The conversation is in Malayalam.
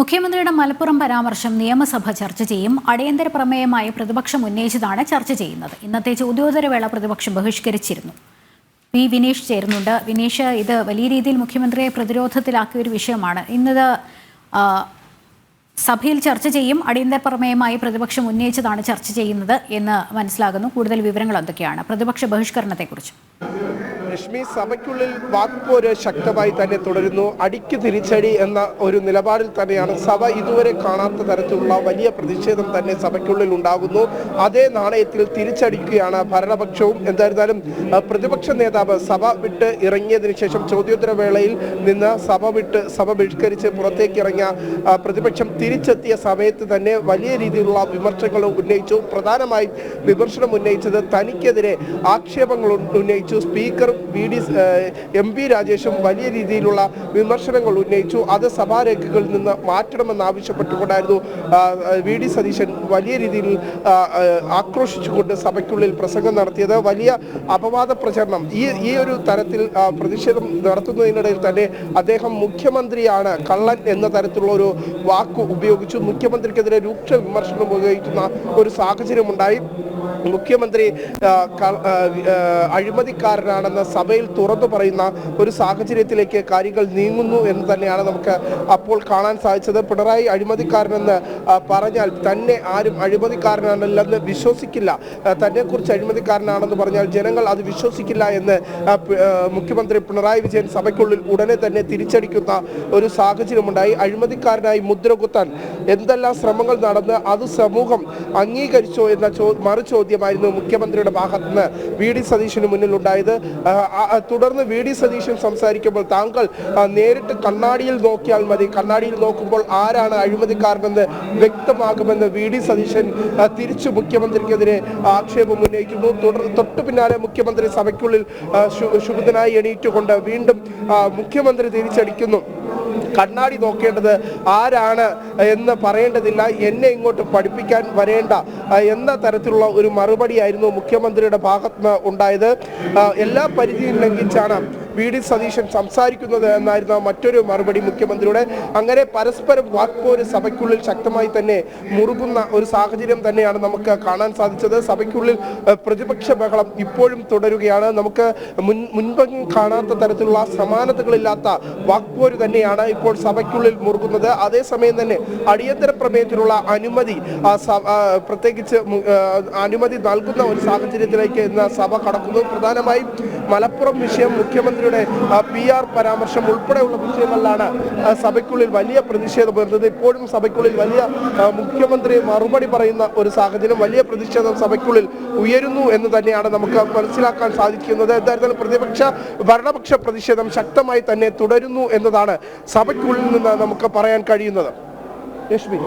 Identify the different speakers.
Speaker 1: മുഖ്യമന്ത്രിയുടെ മലപ്പുറം പരാമർശം നിയമസഭ ചർച്ച ചെയ്യും. അടിയന്തര പ്രമേയമായി പ്രതിപക്ഷം ഉന്നയിച്ചതാണ് ചർച്ച ചെയ്യുന്നത്. ഇന്നത്തെ ചോദ്യോത്തരവേള പ്രതിപക്ഷം ബഹിഷ്കരിച്ചിരുന്നു. പി വിനീഷ് ചേരുന്നുണ്ട്. വിനീഷ് ഇത് വലിയ രീതിയിൽ മുഖ്യമന്ത്രിയെ പ്രതിരോധത്തിലാക്കിയ ഒരു വിഷയമാണ്. ഇന്നത് സഭയിൽ ചർച്ച ചെയ്യും. അടിയന്തര പ്രമേയമായി പ്രതിപക്ഷം ഉന്നയിച്ചതാണ് ചർച്ച ചെയ്യുന്നത് എന്ന് മനസ്സിലാകുന്നു. കൂടുതൽ വിവരങ്ങൾ എന്തൊക്കെയാണ്? പ്രതിപക്ഷ ബഹിഷ്കരണത്തെക്കുറിച്ച്.
Speaker 2: രശ്മി സഭയ്ക്കുള്ളിൽ വാക്പോര് ശക്തമായി തന്നെ തുടരുന്നു. അടിക്ക് തിരിച്ചടി എന്ന ഒരു നിലപാടിൽ തന്നെയാണ് സഭ ഇതുവരെ കാണാത്ത തരത്തിലുള്ള വലിയ പ്രതിഷേധം തന്നെ സഭയ്ക്കുള്ളിൽ ഉണ്ടാകുന്നു. അതേ നാണയത്തിൽ തിരിച്ചടിക്കുകയാണ് ഭരണപക്ഷവും. എന്തായിരുന്നാലും പ്രതിപക്ഷ നേതാവ് സഭ വിട്ട് ഇറങ്ങിയതിനു ശേഷം ചോദ്യോത്തര വേളയിൽ നിന്ന് സഭ വിട്ട് സഭ ബഹിഷ്കരിച്ച് പുറത്തേക്ക് ഇറങ്ങിയ പ്രതിപക്ഷം തിരിച്ചെത്തിയ സമയത്ത് തന്നെ വലിയ രീതിയിലുള്ള വിമർശനങ്ങൾ ഉന്നയിച്ചു. പ്രധാനമായും വിമർശനം ഉന്നയിച്ചത് തനിക്കെതിരെ ആക്ഷേപങ്ങൾ ഉന്നയിച്ചു. Speaker V D M P രാജേഷും വലിയ രീതിയിലുള്ള വിമർശനങ്ങൾ ഉന്നയിച്ചു. അത് സഭാരേഖകളിൽ നിന്ന് മാറ്റണമെന്ന് ആവശ്യപ്പെട്ടുകൊണ്ടായിരുന്നു ആ, ആ, വി ഡി സതീശൻ വലിയ രീതിയിൽ ആക്രോശിച്ചുകൊണ്ട് സഭയ്ക്കുള്ളിൽ പ്രസംഗം നടത്തിയത്. വലിയ അപവാദ പ്രചരണം ഈ ഈ ഒരു തരത്തിൽ പ്രതിഷേധം നടത്തുന്നതിനിടയിൽ തന്നെ അദ്ദേഹം മുഖ്യമന്ത്രിയാണ് കള്ളൻ എന്ന തരത്തിലുള്ള ഒരു വാക്ക് ഉപയോഗിച്ചു. മുഖ്യമന്ത്രിക്കെതിരെ രൂക്ഷ വിമർശനം ഉപയോഗിക്കുന്ന ഒരു സാഹചര്യമുണ്ടായി. മുഖ്യമന്ത്രി അഴിമതിക്കാരനാണെന്ന് സഭയിൽ തുറന്നു പറയുന്ന ഒരു സാഹചര്യത്തിലേക്ക് കാര്യങ്ങൾ നീങ്ങുന്നു എന്ന് തന്നെയാണ് നമുക്ക് അപ്പോൾ കാണാൻ സാധിച്ചത്. പിണറായി അഴിമതിക്കാരനെന്ന് പറഞ്ഞാൽ തന്നെ ആരും അഴിമതിക്കാരനാണല്ലെന്ന് വിശ്വസിക്കില്ല. തന്നെ തന്നെക്കുറിച്ച് അഴിമതിക്കാരനാണെന്ന് പറഞ്ഞാൽ ജനങ്ങൾ അത് വിശ്വസിക്കില്ല എന്ന് മുഖ്യമന്ത്രി പിണറായി വിജയൻ സഭയ്ക്കുള്ളിൽ ഉടനെ തന്നെ തിരിച്ചടിക്കുന്ന ഒരു സാഹചര്യമുണ്ടായി. അഴിമതിക്കാരനായി മുദ്ര കുത്താൻ എന്തെല്ലാം ശ്രമങ്ങൾ നടന്ന് അത് സമൂഹം അംഗീകരിച്ചോ എന്ന മറു ചോദ്യമായിരുന്നു മുഖ്യമന്ത്രിയുടെ ഭാഗത്ത് നിന്ന് വി. ഡി. സതീശന് ആ, തുടർന്ന് വി ഡി സതീശൻ സംസാരിക്കുമ്പോൾ താങ്കൾ നേരിട്ട് കണ്ണാടിയിൽ നോക്കിയാൽ മതി. കണ്ണാടിയിൽ നോക്കുമ്പോൾ ആരാണ് അഴിമതിക്കാരനെന്ന് വ്യക്തമാകുമെന്ന് വി ഡി സതീശൻ തിരിച്ചു മുഖ്യമന്ത്രിക്കെതിരെ ആക്ഷേപം ഉന്നയിക്കുന്നു. തുടർ തൊട്ടു പിന്നാലെ മുഖ്യമന്ത്രി സഭയ്ക്കുള്ളിൽ ശുഭിതനായി എണീറ്റുകൊണ്ട് വീണ്ടും മുഖ്യമന്ത്രി തിരിച്ചടിക്കുന്നു. കണ്ണാടി നോക്കേണ്ടത് ആരാണ് എന്ന് പറയേണ്ടതില്ല. എന്നെ ഇങ്ങോട്ട് പഠിപ്പിക്കാൻ വരേണ്ട എന്ന തരത്തിലുള്ള ഒരു മറുപടിയായിരുന്നു മുഖ്യമന്ത്രിയുടെ ഭാഗത്ത് നിന്ന് ഉണ്ടായത്. എല്ലാ പരിധിയും ലംഘിച്ചാണ് വി ഡി സതീശൻ സംസാരിക്കുന്നത് എന്നായിരുന്നു മറ്റൊരു മറുപടി മുഖ്യമന്ത്രിയുടെ. അങ്ങനെ പരസ്പരം വാക്പോര് സഭയ്ക്കുള്ളിൽ ശക്തമായി തന്നെ മുറുകുന്ന ഒരു സാഹചര്യം തന്നെയാണ് നമുക്ക് കാണാൻ സാധിച്ചത്. സഭയ്ക്കുള്ളിൽ പ്രതിപക്ഷ ബഹളം ഇപ്പോഴും തുടരുകയാണ്. നമുക്ക് മുൻ കാണാത്ത തരത്തിലുള്ള സമാനതകളില്ലാത്ത വാക്പോര് തന്നെയാണ് ഇപ്പോൾ സഭയ്ക്കുള്ളിൽ മുറുകുന്നത്. അതേസമയം തന്നെ അടിയന്തര പ്രമേയത്തിനുള്ള അനുമതി പ്രത്യേകിച്ച് അനുമതി നൽകുന്ന ഒരു സാഹചര്യത്തിലേക്ക് ഇന്ന് സഭ കടക്കുന്നു. പ്രധാനമായും മലപ്പുറം വിഷയം മുഖ്യമന്ത്രിയുടെ പി ആർ പരാമർശം ഉൾപ്പെടെയുള്ള വിഷയങ്ങളിലാണ് സഭയ്ക്കുള്ളിൽ വലിയ പ്രതിഷേധം വരുന്നത് ഇപ്പോഴും സഭയ്ക്കുള്ളിൽ വലിയ മുഖ്യമന്ത്രി മറുപടി പറയുന്ന ഒരു സാഹചര്യം വലിയ പ്രതിഷേധം സഭയ്ക്കുള്ളിൽ ഉയരുന്നു എന്ന് തന്നെയാണ് നമുക്ക് മനസ്സിലാക്കാൻ സാധിക്കുന്നത്. എന്തായിരുന്നാലും പ്രതിപക്ഷ ഭരണപക്ഷ പ്രതിഷേധം ശക്തമായി തന്നെ തുടരുന്നു എന്നതാണ് സഭയ്ക്കുള്ളിൽ നിന്ന് നമുക്ക് പറയാൻ കഴിയുന്നത്. രശ്മി.